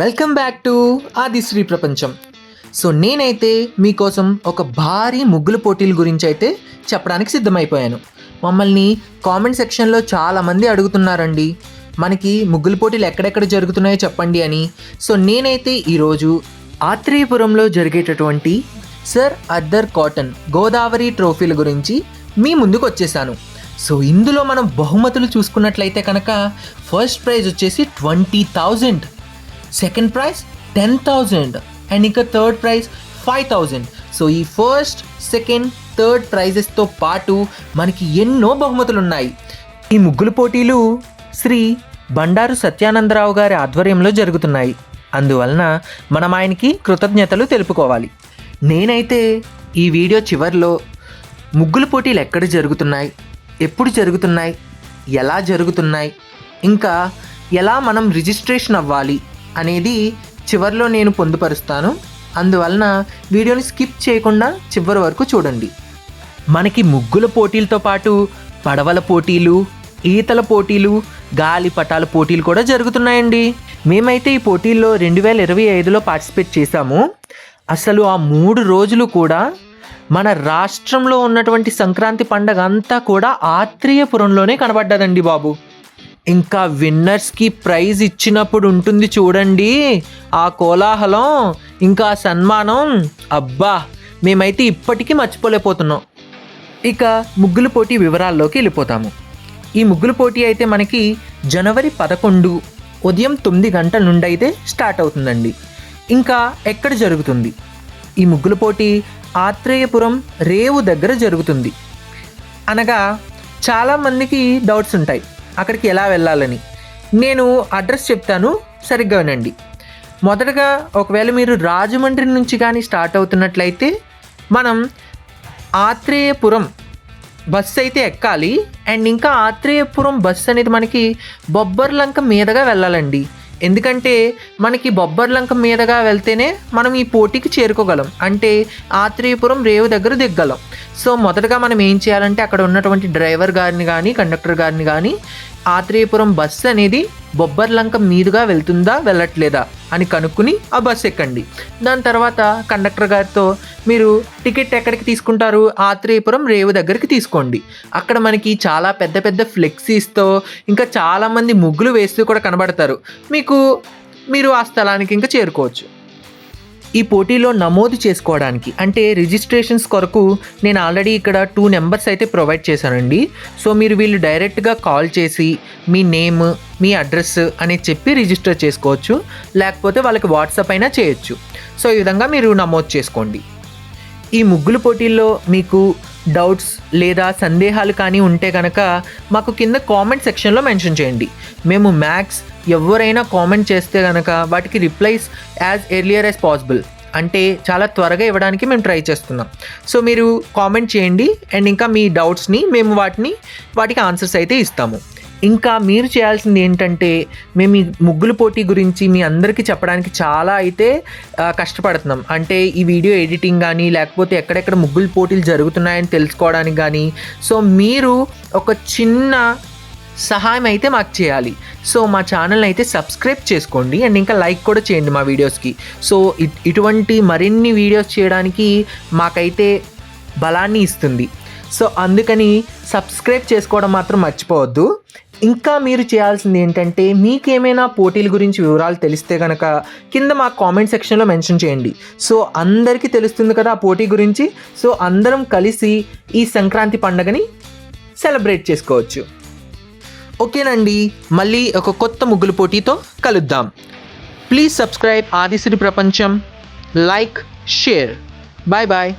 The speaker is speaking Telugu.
వెల్కమ్ బ్యాక్ టు ఆదిశ్రీ ప్రపంచం. సో నేనైతే మీకోసం ఒక భారీ ముగ్గుల పోటీల గురించి అయితే చెప్పడానికి సిద్ధమైపోయాను. మమ్మల్ని కామెంట్ సెక్షన్లో చాలామంది అడుగుతున్నారండి. మనకి ముగ్గుల పోటీలు ఎక్కడెక్కడ జరుగుతున్నాయో చెప్పండి అని. సో నేనైతే ఈరోజు ఆత్రేయపురంలో జరిగేటటువంటి సర్ అద్దర్ కాటన్ గోదావరి ట్రోఫీల గురించి మీ ముందుకు వచ్చేసాను. సో ఇందులో మనం బహుమతులు చూసుకున్నట్లయితే కనుక ఫస్ట్ ప్రైజ్ వచ్చేసి twenty thousand second prize ten thousand and ఇంకా third prize five thousand so ఈ ఫస్ట్ సెకండ్ థర్డ్ ప్రైజెస్తో పాటు మనకి ఎన్నో బహుమతులు ఉన్నాయి ఈ ముగ్గులు పోటీలు శ్రీ బండారు సత్యానందరావు గారి ఆధ్వర్యంలో జరుగుతున్నాయి. అందువలన మనం ఆయనకి కృతజ్ఞతలు తెలుపుకోవాలి. నేనైతే ఈ వీడియో చివరిలో ముగ్గుల పోటీలు ఎక్కడ జరుగుతున్నాయి ఎప్పుడు జరుగుతున్నాయి ఎలా జరుగుతున్నాయి ఇంకా ఎలా మనం రిజిస్ట్రేషన్ అవ్వాలి అనేది చివరిలో నేను పొందుపరుస్తాను. అందువలన వీడియోని స్కిప్ చేయకుండా చివరి వరకు చూడండి. మనకి ముగ్గుల పోటీలతో పాటు పడవల పోటీలు ఈతల పోటీలు గాలిపటాల పోటీలు కూడా జరుగుతున్నాయండి. మేమైతే ఈ పోటీల్లో రెండు వేల ఇరవై ఐదులో పార్టిసిపేట్ చేశాము. అసలు ఆ మూడు రోజులు కూడా మన రాష్ట్రంలో ఉన్నటువంటి సంక్రాంతి పండగ అంతా కూడా ఆత్రేయపురంలోనే కనబడ్డదండి బాబు. ఇంకా విన్నర్స్కి ప్రైజ్ ఇచ్చినప్పుడు ఉంటుంది చూడండి. ఆ కోలాహలం ఇంకా సన్మానం. అబ్బా! మేమైతే ఇప్పటికీ మర్చిపోలేకపోతున్నాం. ఇక ముగ్గుల పోటీ వివరాల్లోకి వెళ్ళిపోతాము. ఈ ముగ్గుల పోటీ అయితే మనకి జనవరి పదకొండు ఉదయం తొమ్మిది గంటల నుండి అయితే స్టార్ట్ అవుతుందండి. ఇంకా ఎక్కడ జరుగుతుంది? ఈ ముగ్గుల పోటీ ఆత్రేయపురం రేవు దగ్గర జరుగుతుంది. అనగా చాలామందికి డౌట్స్ ఉంటాయి. అక్కడికి ఎలా వెళ్ళాలని. నేను అడ్రస్ చెప్తాను సరిగ్గా వినండి. మొదటగా ఒకవేళ మీరు రాజమండ్రి నుంచి కానీ స్టార్ట్ అవుతున్నట్లయితే మనం ఆత్రేయపురం బస్సు అయితే ఎక్కాలి అండ్ ఇంకా ఆత్రేయపురం బస్సు అనేది మనకి బొబ్బర్లంక మీదగా వెళ్ళాలండి. ఎందుకంటే మనకి బొబ్బర్లంక మీదగా వెళ్తేనే మనం ఈ పోటీకి చేరుకోగలం. అంటే ఆత్రేయపురం రేవు దగ్గర దిగ్గలం. సో మొదటగా మనం ఏం చేయాలంటే అక్కడ ఉన్నటువంటి డ్రైవర్ గారిని కానీ కండక్టర్ గారిని కానీ ఆత్రేయపురం బస్సు అనేది బొబ్బర్లంక మీదుగా వెళ్తుందా వెళ్ళట్లేదా అని కనుక్కుని ఆ బస్సు ఎక్కండి. దాని తర్వాత కండక్టర్ గారితో మీరు టికెట్ ఎక్కడికి తీసుకుంటారు? ఆత్రేయపురం రేవు దగ్గరికి తీసుకోండి. అక్కడ మనకి చాలా పెద్ద పెద్ద ఫ్లెక్సీస్తో ఇంకా చాలామంది ముగ్గులు వేస్తూ కూడా కనబడతారు. మీకు మీరు ఆ స్థలానికి ఇంకా చేరుకోవచ్చు. ఈ పోటీలో నమోదు చేసుకోవడానికి అంటే రిజిస్ట్రేషన్స్ కొరకు నేను ఆల్రెడీ ఇక్కడ టూ నెంబర్స్ అయితే ప్రొవైడ్ చేశానండి. సో మీరు వీళ్ళు డైరెక్ట్గా కాల్ చేసి మీ నేమ్ మీ అడ్రస్ అనేది చెప్పి రిజిస్టర్ చేసుకోవచ్చు. లేకపోతే వాళ్ళకి వాట్సాప్ అయినా చేయొచ్చు. సో ఈ విధంగా మీరు నమోదు చేసుకోండి. ఈ ముగ్గుల పోటీల్లో మీకు డౌట్స్ లేదా సందేహాలు కానీ ఉంటే కనుక మాకు కింద కామెంట్ సెక్షన్లో మెన్షన్ చేయండి. మేము మ్యాక్స్ ఎవరైనా కామెంట్ చేస్తే కనుక వాటికి replies as earlier as possible అంటే చాలా త్వరగా ఇవ్వడానికి మేము ట్రై చేస్తున్నాం. సో మీరు కామెంట్ చేయండి. అండ్ ఇంకా మీ డౌట్స్ని మేము వాటిని వాటికి ఆన్సర్స్ అయితే ఇస్తాము. ఇంకా మీరు చేయాల్సింది ఏంటంటే మేము ఈ ముగ్గుల పోటీ గురించి మీ అందరికీ చెప్పడానికి చాలా అయితే కష్టపడుతున్నాం. అంటే ఈ వీడియో ఎడిటింగ్ కానీ లేకపోతే ఎక్కడెక్కడ ముగ్గుల పోటీలు జరుగుతున్నాయని తెలుసుకోవడానికి కానీ సో మీరు ఒక చిన్న సహాయం అయితే మాకు చేయాలి. సో మా ఛానల్ని అయితే సబ్స్క్రైబ్ చేసుకోండి అండ్ ఇంకా లైక్ కూడా చేయండి మా వీడియోస్కి. సో ఇటువంటి మరిన్ని వీడియోస్ చేయడానికి మాకైతే బలాన్ని ఇస్తుంది. సో అందుకని సబ్స్క్రైబ్ చేసుకోవడం మాత్రం మర్చిపోవద్దు. ఇంకా మీరు చేయాల్సింది ఏంటంటే మీకేమైనా పోటీల గురించి వివరాలు తెలిస్తే కనుక కింద మా కామెంట్ సెక్షన్లో మెన్షన్ చేయండి. సో అందరికీ తెలుస్తుంది కదా ఆ పోటీ గురించి. సో అందరం కలిసి ఈ సంక్రాంతి పండగని సెలబ్రేట్ చేసుకోవచ్చు. ఓకేనండి మళ్ళీ ఒక కొత్త ముగ్గుల పోటీతో కలుద్దాం. Please subscribe Adishri Prapancham. Like share. Bye bye.